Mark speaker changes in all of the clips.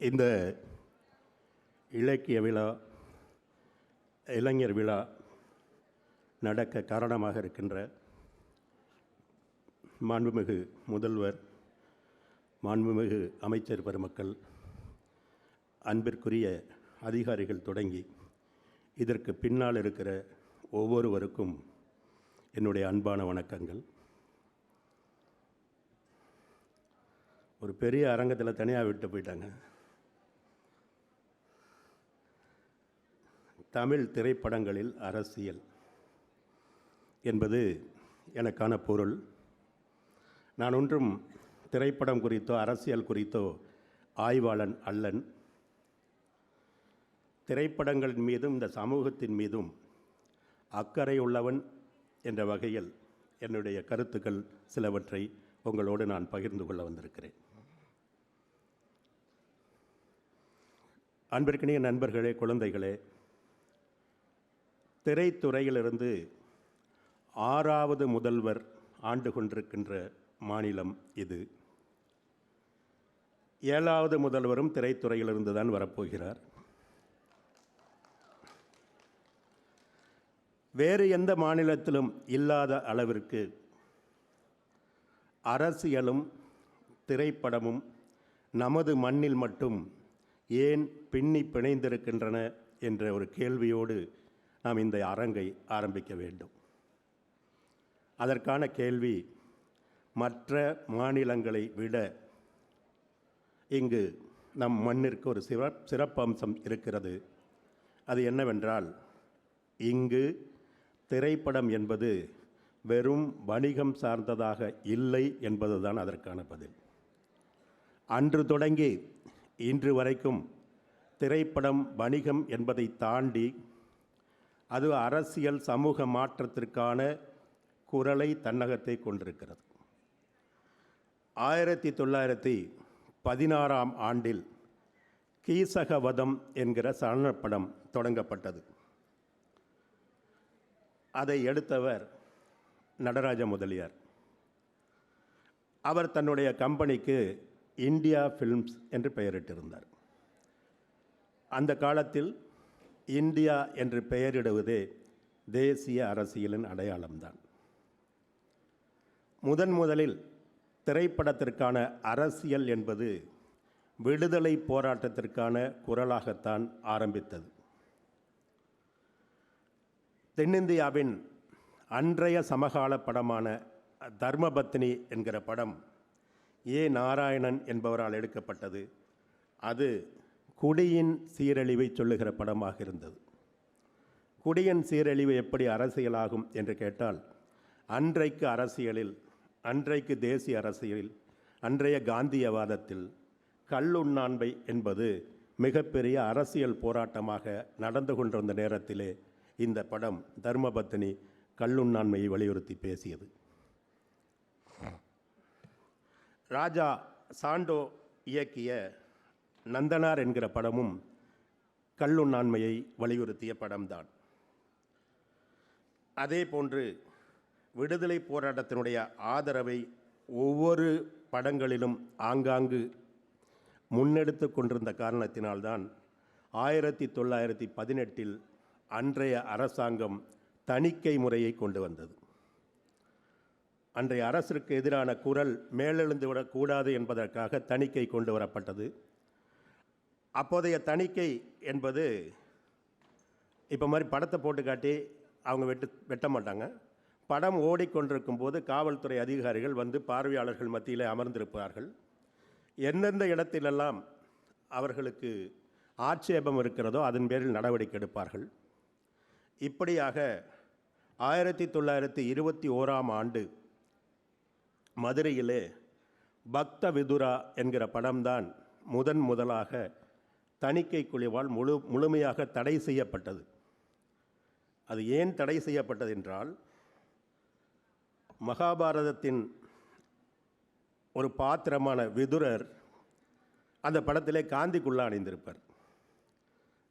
Speaker 1: இந்த இலக்கிய விழா இளைஞர் விழா நடக்க காரணமாக இருக்கின்ற மாண்புமிகு முதல்வர் மாண்புமிகு அமைச்சர் பெருமக்கள் அன்பிற்குரிய அதிகாரிகள் தொடங்கி இதற்கு பின்னால் இருக்கிற ஒவ்வொருவருக்கும் என்னுடைய அன்பான வணக்கங்கள். ஒரு பெரிய அரங்கத்தில் தனியாக விட்டு போயிட்டாங்க. தமிழ் திரைப்படங்களில் அரசியல் என்பது எனக்கான பொருள். நான் ஒன்றும் திரைப்படம் குறித்தோ அரசியல் குறித்தோ ஆய்வாளன் அல்லன். திரைப்படங்களின் மீதும் இந்த சமூகத்தின் மீதும் அக்கறை உள்ளவன் என்ற வகையில் என்னுடைய கருத்துக்கள் சிலவற்றை உங்களோடு நான் பகிர்ந்து கொள்ள வந்திருக்கிறேன். அன்பிற்கினிய நண்பர்களே குழந்தைகளே திரைத்துறையிலிருந்து ஆறாவது முதல்வர் ஆண்டு கொண்டிருக்கின்ற மாநிலம் இது. ஏழாவது முதல்வரும் திரைத்துறையிலிருந்து தான் வரப்போகிறார். வேறு எந்த மாநிலத்திலும் இல்லாத அளவிற்கு அரசியலும் திரைப்படமும் நமது மண்ணில் மட்டும் ஏன் பின்னி பிணைந்திருக்கின்றன என்ற ஒரு கேள்வியோடு நாம் இந்த அரங்கை ஆரம்பிக்க வேண்டும். அதற்கான கேள்வி மற்ற மாநிலங்களை விட இங்கு நம் மண்ணிற்கு ஒரு சிறப் சிறப்பம்சம் இருக்கிறது. அது என்னவென்றால் இங்கு திரைப்படம் என்பது வெறும் வணிகம் சார்ந்ததாக இல்லை என்பதுதான் அதற்கான பதில். அன்று தொடங்கி இன்று வரைக்கும் திரைப்படம் வணிகம் என்பதை தாண்டி அது அரசியல் சமூக மாற்றத்திற்கான குரலை தன்னகத்தை கொண்டிருக்கிறது. ஆயிரத்தி தொள்ளாயிரத்தி பதினாறாம் ஆண்டில் கீசகவதம் என்கிற சரணப்படம் தொடங்கப்பட்டது. அதை எடுத்தவர் நடராஜ முதலியார். அவர் தன்னுடைய கம்பெனிக்கு இந்தியா ஃபிலிம்ஸ் என்று பெயரிட்டிருந்தார். அந்த காலத்தில் இந்தியா என்று பெயரிடுவதே தேசிய அரசியலின் அடையாளம்தான். முதன் முதலில் திரைப்படத்திற்கான அரசியல் என்பது விடுதலை போராட்டத்திற்கான குரலாகத்தான் ஆரம்பித்தது. தென்னிந்தியாவின் அன்றைய சமகால படமான தர்மபத்தினி என்கிற படம் ஏ நாராயணன் என்பவரால் எடுக்கப்பட்டது. அது குடியின் சீரழிவை சொல்லுகிற படமாக இருந்தது. குடியின் சீரழிவு எப்படி அரசியலாகும் என்று கேட்டால் அன்றைக்கு அரசியலில் அன்றைக்கு தேசிய அரசியலில் அன்றைய காந்தியவாதத்தில் கல்லுண்ணாண்மை என்பது மிகப்பெரிய அரசியல் போராட்டமாக நடந்து கொண்டிருந்த நேரத்திலே இந்த படம் தர்மபத்தினி கல்லுண்ணாண்மையை வலியுறுத்தி பேசியது. ராஜா சாண்டோ இயக்கிய நந்தனார் என்கிற படமும் கல்லுண்ணாண்மையை வலியுறுத்திய படம்தான். அதே போன்று விடுதலை போராட்டத்தினுடைய ஆதரவை ஒவ்வொரு படங்களிலும் ஆங்காங்கு முன்னெடுத்து கொண்டிருந்த காரணத்தினால்தான் ஆயிரத்தி தொள்ளாயிரத்தி பதினெட்டில் அன்றைய அரசாங்கம் தணிக்கை முறையை கொண்டு வந்தது. அன்றைய அரசிற்கு எதிரான குரல் மேலெழுந்து விடக்கூடாது என்பதற்காக தணிக்கை கொண்டு வரப்பட்டது. அப்போதைய தணிக்கை என்பது இப்போ மாதிரி படத்தை போட்டு காட்டி அவங்க வெட்டு வெட்ட மாட்டாங்க. படம் ஓடிக்கொண்டிருக்கும் போது காவல்துறை அதிகாரிகள் வந்து பார்வையாளர்கள் மத்தியில் அமர்ந்திருப்பார்கள். எந்தெந்த இடத்திலெல்லாம் அவர்களுக்கு ஆட்சேபம் இருக்கிறதோ அதன் பேரில் நடவடிக்கை எடுப்பார்கள். இப்படியாக ஆயிரத்தி தொள்ளாயிரத்தி இருபத்தி ஓராம் ஆண்டு மதுரையிலே பக்த விதுரா என்கிற படம்தான் முதன் முதலாக தணிக்கை குழுவால் முழு முழுமையாக தடை செய்யப்பட்டது. அது ஏன் தடை செய்யப்பட்டது என்றால் மகாபாரதத்தின் ஒரு பாத்திரமான விதுரர் அந்த படத்திலே காந்திக்குள்ளே அணிந்திருப்பார்.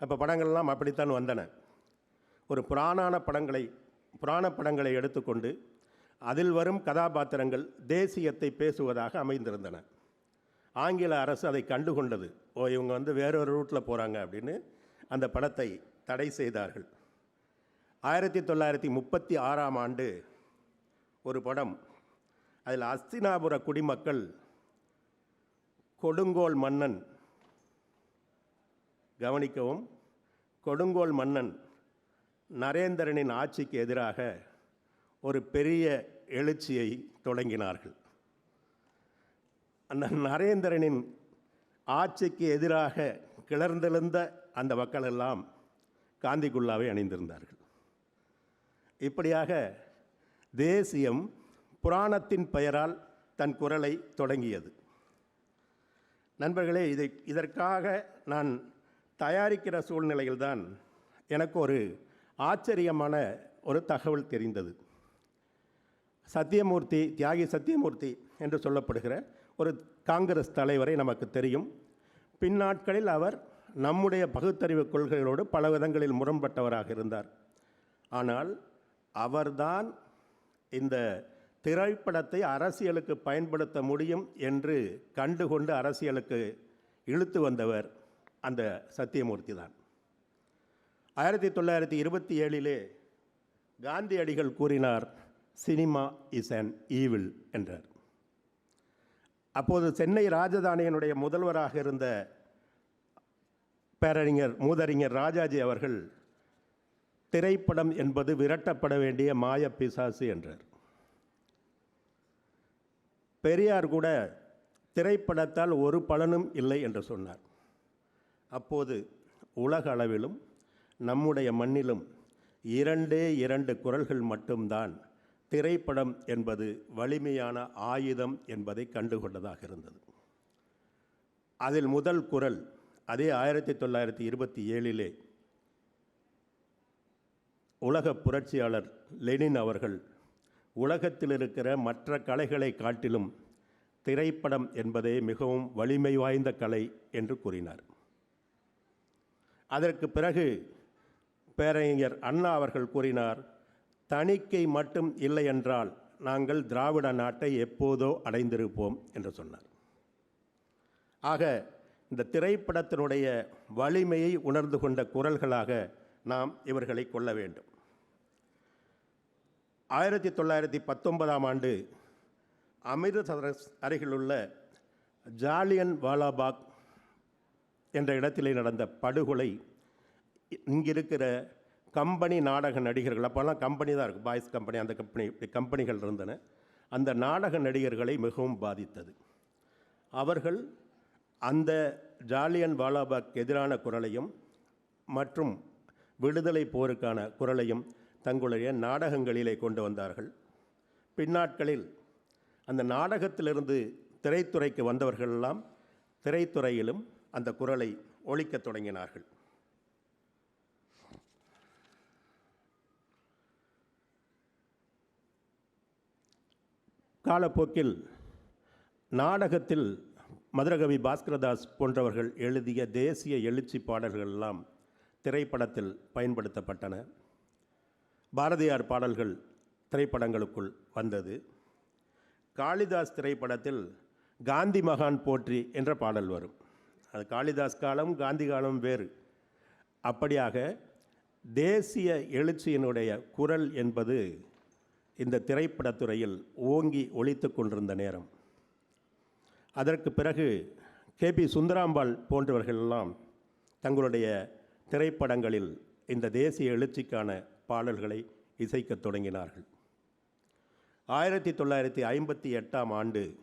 Speaker 1: அப்போ படங்கள்லாம் அப்படித்தான் வந்தன. ஒரு புராணான படங்களை புராண படங்களை எடுத்துக்கொண்டு அதில் வரும் கதாபாத்திரங்கள் தேசியத்தை பேசுவதாக அமைந்திருந்தன. ஆங்கில அரசு அதை கண்டுகொண்டது. ஓ இவங்க வந்து வேறொரு ரூட்டில் போகிறாங்க அப்படின்னு அந்த படத்தை தடை செய்தார்கள். ஆயிரத்தி தொள்ளாயிரத்தி முப்பத்தி ஆறாம் ஆண்டு ஒரு படம் அதில் அஸ்தினாபுர குடிமக்கள் கொடுங்கோல் மன்னன் கவனிக்கவும் கொடுங்கோல் மன்னன் நரேந்திரனின் ஆட்சிக்கு எதிராக ஒரு பெரிய எழுச்சியை தொடங்கினார்கள். அந்த நரேந்திரனின் ஆட்சிக்கு எதிராக கிளர்ந்தெழுந்த அந்த மக்கள் எல்லாம் அணிந்திருந்தார்கள். இப்படியாக தேசியம் புராணத்தின் பெயரால் தன் குரலை தொடங்கியது. நண்பர்களே இதை இதற்காக நான் தயாரிக்கிற சூழ்நிலையில்தான் எனக்கு ஒரு ஆச்சரியமான ஒரு தகவல் தெரிந்தது. சத்தியமூர்த்தி தியாகி சத்தியமூர்த்தி என்று சொல்லப்படுகிற ஒரு காங்கிரஸ் தலைவரை நமக்கு தெரியும். பின்னாட்களில் அவர் நம்முடைய பகுத்தறிவு கொள்கைகளோடு பல விதங்களில் முரண்பட்டவராக இருந்தார். ஆனால் அவர்தான் இந்த திரைப்படத்தை அரசியலுக்கு பயன்படுத்த முடியும் என்று கண்டுகொண்டு அரசியலுக்கு இழுத்து வந்தவர் அந்த சத்தியமூர்த்தி தான். ஆயிரத்தி தொள்ளாயிரத்தி இருபத்தி ஏழிலே காந்தியடிகள் கூறினார் சினிமா இஸ் அன் ஈவில் என்றார். அப்போது சென்னை ராஜதானியினுடைய முதல்வராக இருந்த பேரறிஞர் மூதறிஞர் ராஜாஜி அவர்கள் திரைப்படம் என்பது விரட்டப்பட வேண்டிய மாய பிசாசு என்றார். பெரியார் கூட திரைப்படத்தால் ஒரு பலனும் இல்லை என்று சொன்னார். அப்போது உலக அளவிலும் நம்முடைய மண்ணிலும் இரண்டே இரண்டு குரல்கள் மட்டும்தான் திரைப்படம் என்பது வலிமையான ஆயுதம் என்பதை கண்டுகொண்டதாக இருந்தது. அதில் முதல் குரல் அதே ஆயிரத்தி தொள்ளாயிரத்தி இருபத்தி ஏழிலே உலக புரட்சியாளர் லெனின் அவர்கள் உலகத்தில் இருக்கிற மற்ற கலைகளை காட்டிலும் திரைப்படம் என்பதே மிகவும் வலிமை வாய்ந்த கலை என்று கூறினார். அதற்கு பிறகு பேரறிஞர் அண்ணா அவர்கள் கூறினார் தணிக்கை மட்டும் இல்லை என்றால் நாங்கள் திராவிட நாட்டை எப்போதோ அடைந்திருப்போம் என்று சொன்னார். ஆக இந்த திரைப்படத்தினுடைய வலிமையை உணர்ந்து கொண்ட குரல்களாக நாம் இவர்களை கொள்ள வேண்டும். ஆயிரத்தி தொள்ளாயிரத்தி பத்தொன்பதாம் ஆண்டு அமிர்தசரஸ் அருகிலுள்ள ஜாலியன் வாலாபாக் என்ற இடத்திலே நடந்த படுகொலை இங்கிருக்கிற கம்பெனி நாடக நடிகர்கள் அப்போல்லாம் கம்பெனி தான் இருக்குது பாய்ஸ் கம்பெனி அந்த கம்பெனி இப்படி கம்பெனிகள் இருந்தன. அந்த நாடக நடிகர்களை மிகவும் பாதித்தது. அவர்கள் அந்த ஜாலியன் வாலாபாக் எதிரான குரலையும் மற்றும் விடுதலை போருக்கான குரலையும் தங்களுடைய நாடகங்களிலே கொண்டு வந்தார்கள். பின்னாட்களில் அந்த நாடகத்திலிருந்து திரைத்துறைக்கு வந்தவர்களெல்லாம் திரைத்துறையிலும் அந்த குரலை ஒழிக்கத் தொடங்கினார்கள். காலப்போக்கில் நாடகத்தில் மதுரகவி பாஸ்கரதாஸ் போன்றவர்கள் எழுதிய தேசிய எழுச்சி பாடல்கள் எல்லாம் திரைப்படத்தில் பயன்படுத்தப்பட்டன. பாரதியார் பாடல்கள் திரைப்படங்களுக்குள் வந்தது. காளிதாஸ் திரைப்படத்தில் காந்தி மகான் போற்றி என்ற பாடல் வரும். அது காளிதாஸ் காலம் காந்தி காலம் வேறு. அப்படியாக தேசிய எழுச்சியினுடைய குரல் என்பது இந்த திரைப்படத்துறையில் ஓங்கி ஒழித்து கொண்டிருந்த நேரம். அதற்கு பிறகு கேபி சுந்தராம்பாள் போன்றவர்களெல்லாம் தங்களுடைய திரைப்படங்களில் இந்த தேசிய எழுச்சிக்கான பாடல்களை இசைக்கத் தொடங்கினார்கள். ஆயிரத்தி தொள்ளாயிரத்தி ஐம்பத்தி எட்டாம் ஆண்டு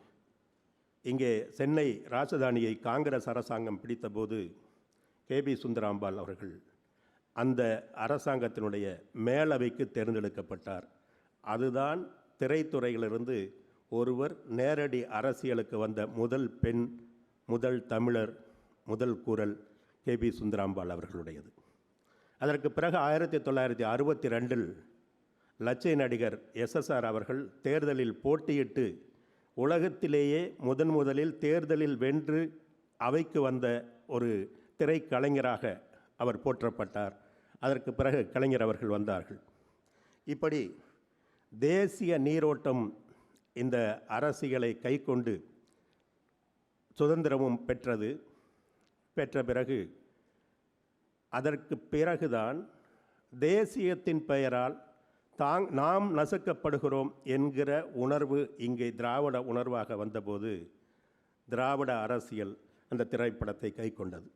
Speaker 1: இங்கே சென்னை ராஜதானியை காங்கிரஸ் அரசாங்கம் பிடித்தபோது கேபி சுந்தராம்பாள் அவர்கள் அந்த அரசாங்கத்தினுடைய மேலவைக்கு தேர்ந்தெடுக்கப்பட்டார். அதுதான் திரைத்துறையிலிருந்து ஒருவர் நேரடி அரசியலுக்கு வந்த முதல் பெண் முதல் தமிழர் முதல் குரல் கேபி சுந்தராம்பாள் அவர்களுடையது. அதற்கு பிறகு ஆயிரத்தி தொள்ளாயிரத்தி அறுபத்தி ரெண்டில் லட்சை நடிகர் எஸ்எஸ்ஆர் அவர்கள் தேர்தலில் போட்டியிட்டு உலகத்திலேயே முதன் முதலில் தேர்தலில் வென்று அவைக்கு வந்த ஒரு திரைக்கலைஞராக அவர் போற்றப்பட்டார். அதற்கு பிறகு கலைஞர் அவர்கள் வந்தார்கள். இப்படி தேசிய நீரோட்டம் இந்த அரசியலை கைக்கொண்டு சுதந்திரமும் பெற்றது. பெற்ற பிறகு அதற்கு பிறகுதான் தேசியத்தின் பெயரால் தாங் நாம் நசுக்கப்படுகிறோம் என்கிற உணர்வு இங்கே திராவிட உணர்வாக வந்தபோது திராவிட அரசியல் அந்த திரைப்படத்தை கை கொண்டது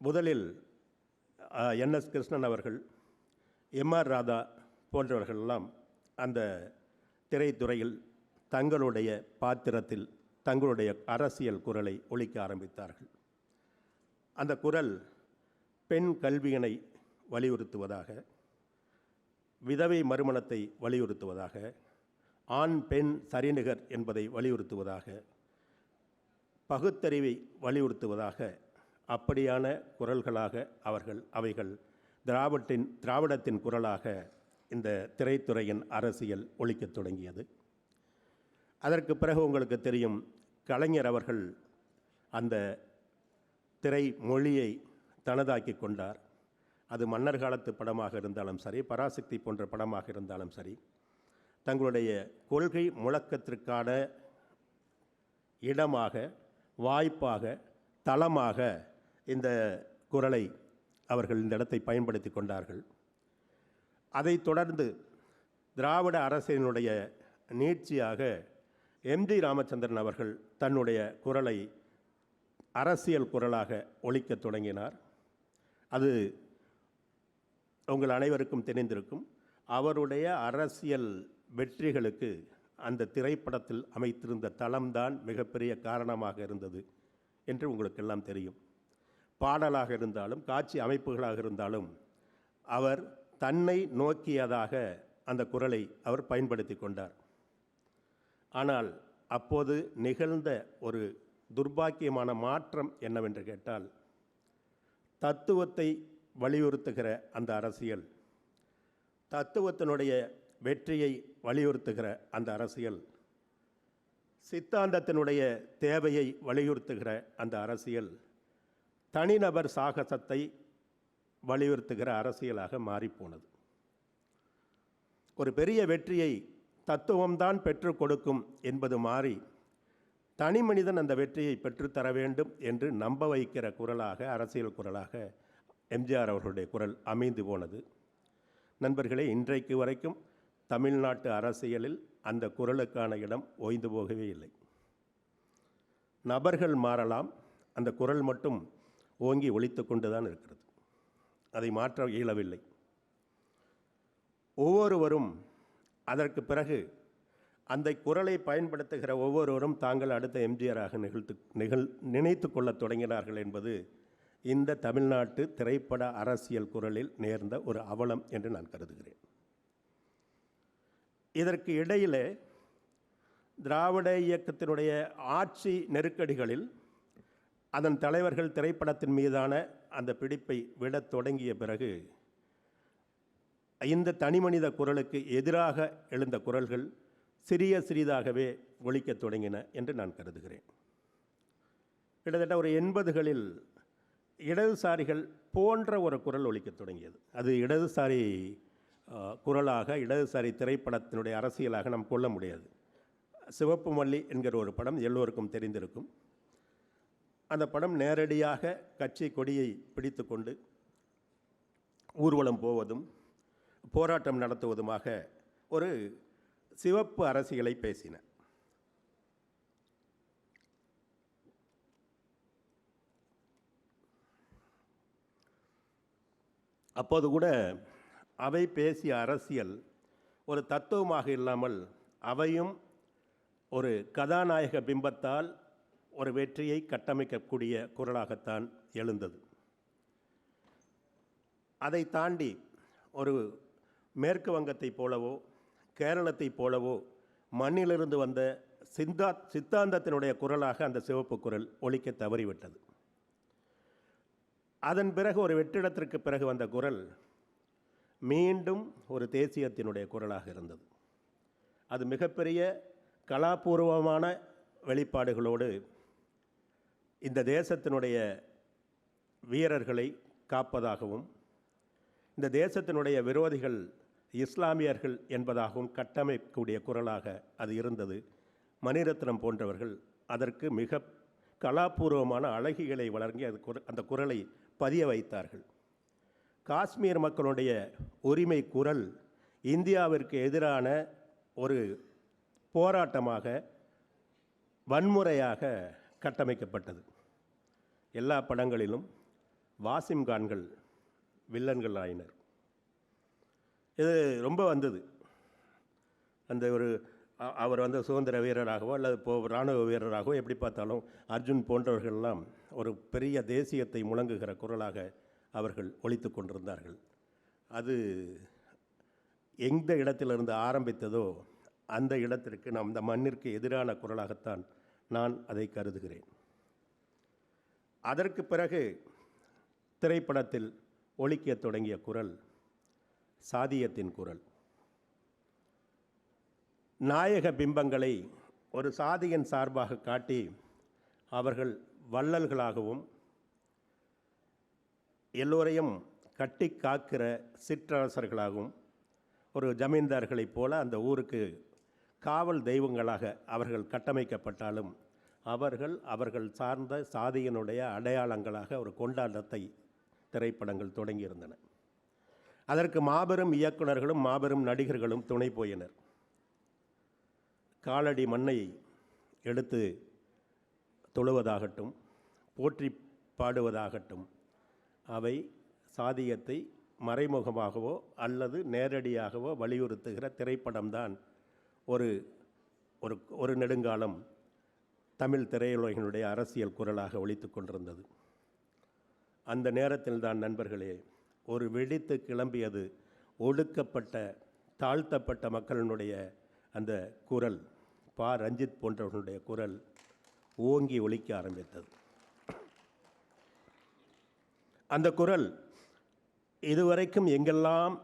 Speaker 1: முதலில் என் எஸ் கிருஷ்ணன் அவர்கள் எம்ஆர் ராதா போன்றவர்களெல்லாம் அந்த திரைத்துறையில் தங்களுடைய பாத்திரத்தில் தங்களுடைய அரசியல் குரலை ஒழிக்க ஆரம்பித்தார்கள். அந்த குரல் பெண் கல்வியினை வலியுறுத்துவதாக விதவை மறுமணத்தை வலியுறுத்துவதாக ஆண் பெண் சரிநிகர் என்பதை வலியுறுத்துவதாக பகுத்தறிவை வலியுறுத்துவதாக அப்படியான குரல்களாக அவர்கள் அவைகள் திராவிட்டின் திராவிடத்தின் குரலாக இந்த திரைத்துறையின் அரசியல் ஒழிக்கத் தொடங்கியது. அதற்கு பிறகு உங்களுக்கு தெரியும் கலைஞர் அவர்கள் அந்த திரை மொழியை தனதாக்கி கொண்டார். அது மன்னர் காலத்து படமாக இருந்தாலும் சரி பராசக்தி போன்ற படமாக இருந்தாலும் சரி தங்களுடைய கொள்கை முழக்கத்திற்கான இடமாக வாய்ப்பாக தளமாக இந்த குரலை அவர்கள் இந்த இடத்தை பயன்படுத்தி கொண்டார்கள். அதைத் தொடர்ந்து திராவிட அரசினுடைய நீட்சியாக எம்ஜி ராமச்சந்திரன் அவர்கள் தன்னுடைய குரலை அரசியல் குரலாக ஒழிக்கத் தொடங்கினார். அது உங்கள் அனைவருக்கும் தெரிந்திருக்கும். அவருடைய அரசியல் வெற்றிகளுக்கு அந்த திரைப்படத்தில் அமைத்திருந்த தளம்தான் மிகப்பெரிய காரணமாக இருந்தது என்று உங்களுக்கெல்லாம் தெரியும். பாடலாக இருந்தாலும் காட்சி அமைப்புகளாக இருந்தாலும் அவர் தன்னை நோக்கியதாக அந்த குரலை அவர் பயன்படுத்தி கொண்டார். ஆனால் அப்போது நிகழ்ந்த ஒரு துர்பாக்கியமான மாற்றம் என்னவென்று கேட்டால் தத்துவத்தை வலியுறுத்துகிற அந்த அரசியல் தத்துவத்தினுடைய வெற்றியை வலியுறுத்துகிற அந்த அரசியல் சித்தாந்தத்தினுடைய தேவையை வலியுறுத்துகிற அந்த அரசியல் தனிநபர் சாகசத்தை வலியுறுத்துகிற அரசியலாக மாறிப்போனது. ஒரு பெரிய வெற்றியை தத்துவம்தான் பெற்றுக் கொடுக்கும் என்பது மாறி தனி மனிதன் அந்த வெற்றியை பெற்றுத்தர வேண்டும் என்று நம்ப வைக்கிற குரலாக அரசியல் குரலாக எம்ஜிஆர் அவர்களுடைய குரல் அமைந்து போனது. நண்பர்களே இன்றைக்கு வரைக்கும் தமிழ்நாட்டு அரசியலில் அந்த குரலுக்கான இடம் ஓய்ந்து போகவே இல்லை. நபர்கள் மாறலாம் அந்த குரல் மட்டும் ஓங்கி ஒழித்து கொண்டு தான் இருக்கிறது. அதை மாற்ற இயலவில்லை. ஒவ்வொருவரும் அதற்கு பிறகு அந்த குரலை பயன்படுத்துகிற ஒவ்வொருவரும் தாங்கள் அடுத்த எம்ஜிஆராக நிகழ்த்து நிகழ் நினைத்து கொள்ளத் தொடங்கினார்கள் என்பது இந்த தமிழ்நாட்டு திரைப்பட அரசியல் குரலில் நேர்ந்த ஒரு அவலம் என்று நான் கருதுகிறேன். இதற்கு இடையிலே திராவிட இயக்கத்தினுடைய ஆட்சி நெருக்கடிகளில் அதன் தலைவர்கள் திரைப்படத்தின் மீதான அந்த பிடிப்பை விடத் தொடங்கிய பிறகு இந்த தனிமனித குரலுக்கு எதிராக எழுந்த குரல்கள் சிறிய சிறிதாகவே ஒழிக்கத் தொடங்கின என்று நான் கருதுகிறேன். கிட்டத்தட்ட ஒரு எண்பதுகளில் இடதுசாரிகள் போன்ற ஒரு குரல் ஒழிக்கத் தொடங்கியது. அது இடதுசாரி குரலாக இடதுசாரி திரைப்படத்தினுடைய அரசியலாக நாம் கொள்ள முடியாது. சிவப்பு மல்லி என்கிற ஒரு படம் எல்லோருக்கும் தெரிந்திருக்கும். அந்த படம் நேரடியாக கட்சி கொடியை பிடித்து கொண்டு ஊர்வலம் போவதும் போராட்டம் நடத்துவதுமாக ஒரு சிவப்பு அரசியலை பேசின. அப்போது கூட அவை பேசிய அரசியல் ஒரு தத்துவமாக இல்லாமல் அவையும் ஒரு கதாநாயக பிம்பத்தால் ஒரு வெற்றியை கட்டமைக்கக்கூடிய குரலாகத்தான் எழுந்தது. அதை தாண்டி ஒரு மேற்கு வங்கத்தைப் போலவோ கேரளத்தைப் போலவோ மண்ணிலிருந்து வந்த சிந்தா சித்தாந்தத்தினுடைய குரலாக அந்த சிவப்பு குரல் ஒழிக்க தவறிவிட்டது. அதன் பிறகு ஒரு வெற்றிடத்திற்கு பிறகு வந்த குரல் மீண்டும் ஒரு தேசியத்தினுடைய குரலாக இருந்தது. அது மிகப்பெரிய கலாபூர்வமான வெளிப்பாடுகளோடு இந்த தேசத்தினுடைய வீரர்களை காப்பதாகவும் இந்த தேசத்தினுடைய விரோதிகள் இஸ்லாமியர்கள் என்பதாகவும் கட்டமைக்கக்கூடிய குரலாக அது இருந்தது. மணிரத்னம் போன்றவர்கள் அதற்கு மிக கலாபூர்வமான அழகிகளை வழங்கி அது குர- அந்த குரலை பதிய வைத்தார்கள். காஷ்மீர் மக்களுடைய உரிமை குரல் இந்தியாவிற்கு எதிரான ஒரு போராட்டமாக வன்முறையாக கட்டமைக்கப்பட்டது. எல்லா படங்களிலும் வாசிம் கான்கள் வில்லன்கள் ஆயினர் இது ரொம்ப வந்தது. அந்த ஒரு அவர் வந்து சுதந்திர வீரராகவோ அல்லது இப்போ இராணுவ வீரராகவோ எப்படி பார்த்தாலும் அர்ஜுன் போன்றவர்கள்லாம் ஒரு பெரிய தேசியத்தை முழங்குகிற குரலாக அவர்கள் ஒழித்து கொண்டிருந்தார்கள். அது எந்த இடத்திலிருந்து ஆரம்பித்ததோ அந்த இடத்திற்கு நம் இந்த மண்ணிற்கு எதிரான குரலாகத்தான் நான் அதை கருதுகிறேன். அதற்கு பிறகு திரைப்படத்தில் ஒழிக்கத் தொடங்கிய குரல் சாதியத்தின் குரல். நாயக பிம்பங்களை ஒரு சாதியின் சார்பாக காட்டி அவர்கள் வள்ளல்களாகவும் எல்லோரையும் கட்டி காக்கிற சிற்றரசர்களாகவும் ஒரு ஜமீன்தார்களைப் போல அந்த ஊருக்கு காவல் தெய்வங்களாக அவர்கள் கட்டமைக்கப்பட்டாலும் அவர்கள் அவர்கள் சார்ந்த சாதியினுடைய அடையாளங்களாக ஒரு கொண்டாட்டத்தை திரைப்படங்கள் தொடங்கியிருந்தன. அதற்கு மாபெரும் இயக்குனர்களும் மாபெரும் நடிகர்களும் துணை போயினர். காலடி மண்ணை எடுத்து தொழுவதாகட்டும் போற்றி பாடுவதாகட்டும் அவை சாதியத்தை மறைமுகமாகவோ அல்லது நேரடியாகவோ வலியுறுத்துகிற திரைப்படம்தான் ஒரு ஒரு ஒரு நெடுங்காலம் தமிழ் திரையுலகினுடைய அரசியல் குரலாக ஒழித்து கொண்டிருந்தது. அந்த நேரத்தில்தான் நண்பர்களே ஒரு வெடித்து கிளம்பியது ஒடுக்கப்பட்ட தாழ்த்தப்பட்ட மக்களினுடைய அந்த குரல் பா. ரஞ்சித் போன்றவர்களுடைய குரல் ஓங்கி ஒழிக்க ஆரம்பித்தது. அந்த குரல் இதுவரைக்கும் எங்கெல்லாம்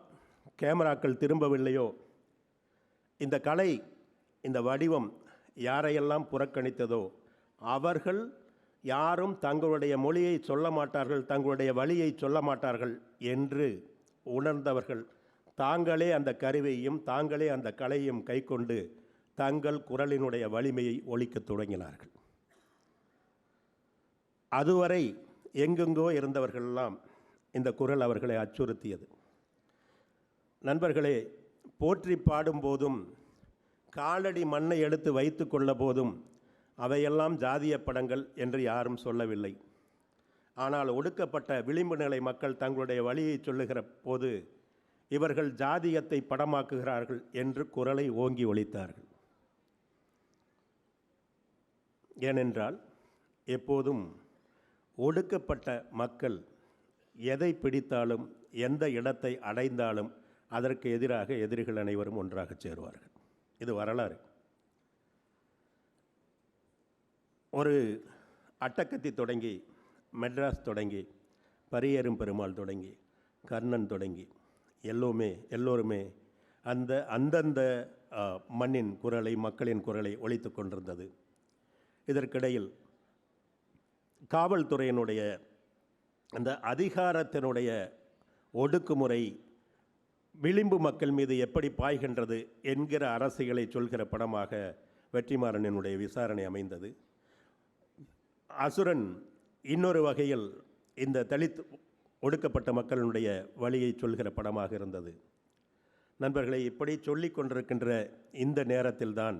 Speaker 1: கேமராக்கள் திரும்பவில்லையோ இந்த கலை இந்த வடிவம் யாரையெல்லாம் புறக்கணித்ததோ அவர்கள் யாரும் தங்களுடைய மொழியை சொல்ல மாட்டார்கள் தங்களுடைய வழியை சொல்ல மாட்டார்கள் என்று உணர்ந்தவர்கள். தாங்களே அந்த கருவியையும் தாங்களே அந்த கலையையும் கைக்கொண்டு தங்கள் குரலினுடைய வலிமையை ஒழிக்கத் தொடங்கினார்கள். அதுவரை எங்கெங்கோ இருந்தவர்களெல்லாம் இந்த குரல் அவர்களை அச்சுறுத்தியது. நண்பர்களே போற்றி பாடும்போதும் காலடி மண்ணை எடுத்து வைத்து கொள்ள போதும் அவையெல்லாம் ஜாதிய படங்கள் என்று யாரும் சொல்லவில்லை. ஆனால் ஒடுக்கப்பட்ட விளிம்பு நிலை மக்கள் தங்களுடைய வழியை சொல்லுகிற போது இவர்கள் ஜாதியத்தை படமாக்குகிறார்கள் என்று குரலை ஓங்கி ஒழித்தார்கள் ஏனென்றால் எப்போதும் ஒடுக்கப்பட்ட மக்கள் எதை பிடித்தாலும் எந்த இடத்தை அடைந்தாலும் அதற்கு எதிராக எதிரிகள் அனைவரும் ஒன்றாக சேருவார்கள். இது வரலாறு. ஒரு அட்டக்கத்தி தொடங்கி மெட்ராஸ் தொடங்கி பரியேறும் பெருமாள் தொடங்கி கர்ணன் தொடங்கி எல்லோருமே எல்லோருமே அந்த அந்தந்த மண்ணின் குரலை மக்களின் குரலை ஒழித்து கொண்டிருந்தது. இதற்கிடையில் காவல்துறையினுடைய அந்த அதிகாரத்தினுடைய ஒடுக்குமுறை விளிம்பு மக்கள் மீது எப்படி பாய்கின்றது என்கிற அரசியலை சொல்கிற படமாக வெற்றிமாறனினுடைய விசாரணை அமைந்தது. அசுரன் இன்னொரு வகையில் இந்த தலித் ஒடுக்கப்பட்ட மக்களினுடைய வழியை சொல்கிற படமாக இருந்தது. நண்பர்களை இப்படி சொல்லி கொண்டிருக்கின்ற இந்த நேரத்தில்தான்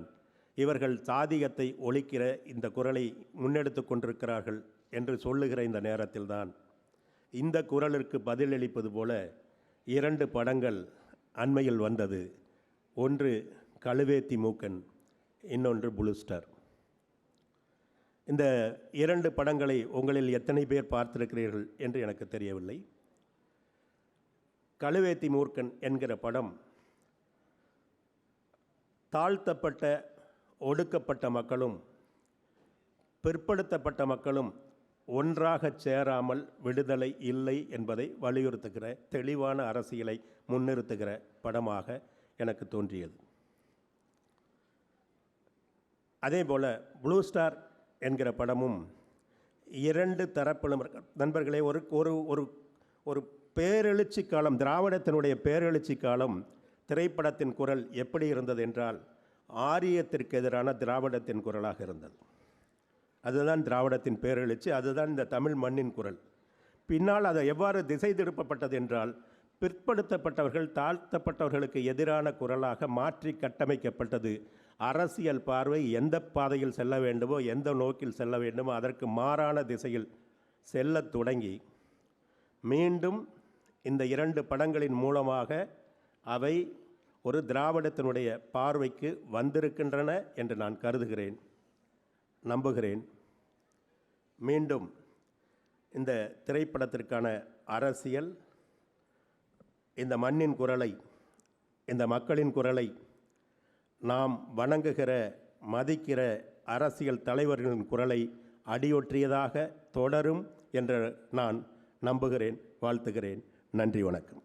Speaker 1: இவர்கள் சாதிகத்தை ஒழிக்கிற இந்த குரலை முன்னெடுத்து கொண்டிருக்கிறார்கள் என்று சொல்லுகிற இந்த நேரத்தில்தான் இந்த குரலிற்கு பதிலளிப்பது போல இரண்டு படங்கள் அண்மையில் வந்தது. ஒன்று கழுவேத்தி மூக்கன் இன்னொன்று புளூஸ்டர் இந்த இரண்டு படங்களை உங்களில் எத்தனை பேர் பார்த்திருக்கிறீர்கள் என்று எனக்கு தெரியவில்லை. கழுவேத்தி மூர்க்கன் என்கிற படம் தாழ்த்தப்பட்ட ஒடுக்கப்பட்ட மக்களும் பிற்படுத்தப்பட்ட மக்களும் ஒன்றாகச் சேராமல் விடுதலை இல்லை என்பதை வலியுறுத்துகிற தெளிவான அரசியலை முன்னிறுத்துகிற படமாக எனக்கு தோன்றியது. அதே போல் ப்ளூ ஸ்டார் என்கிற படமும் இரண்டு தரப்பிலும் நண்பர்களே ஒரு ஒரு ஒரு ஒரு பேரெழுச்சி காலம் திராவிடத்தினுடைய பேரெழுச்சி காலம் திரைப்படத்தின் குரல் எப்படி இருந்தது என்றால் ஆரியத்திற்கு எதிரான திராவிடத்தின் குரலாக இருந்தது. அதுதான் திராவிடத்தின் பேரெழுச்சி அதுதான் இந்த தமிழ் மண்ணின் குரல். பின்னால் அதை எவ்வாறு திசை திருப்பப்பட்டது என்றால் பிற்படுத்தப்பட்டவர்கள் தாழ்த்தப்பட்டவர்களுக்கு எதிரான குரலாக மாற்றி கட்டமைக்கப்பட்டது. அரசியல் பார்வை எந்த பாதையில் செல்ல வேண்டுமோ எந்த நோக்கில் செல்ல வேண்டுமோ அதற்கு மாறான திசையில் செல்லத் தொடங்கி மீண்டும் இந்த இரண்டு படங்களின் மூலமாக அவை ஒரு திராவிடத்தினுடைய பார்வைக்கு வந்திருக்கின்றன என்று நான் கருதுகிறேன் நம்புகிறேன். மீண்டும் இந்த திரைப்படத்திற்கான அரசியல் இந்த மண்ணின் குரலை இந்த மக்களின் குரலை நாம் வணங்குகிற மதிக்கிற அரசியல் தலைவர்களின் குரலை அடியொற்றியதாக தொடரும் என்று நான் நம்புகிறேன் வாழ்த்துகிறேன். நன்றி வணக்கம்.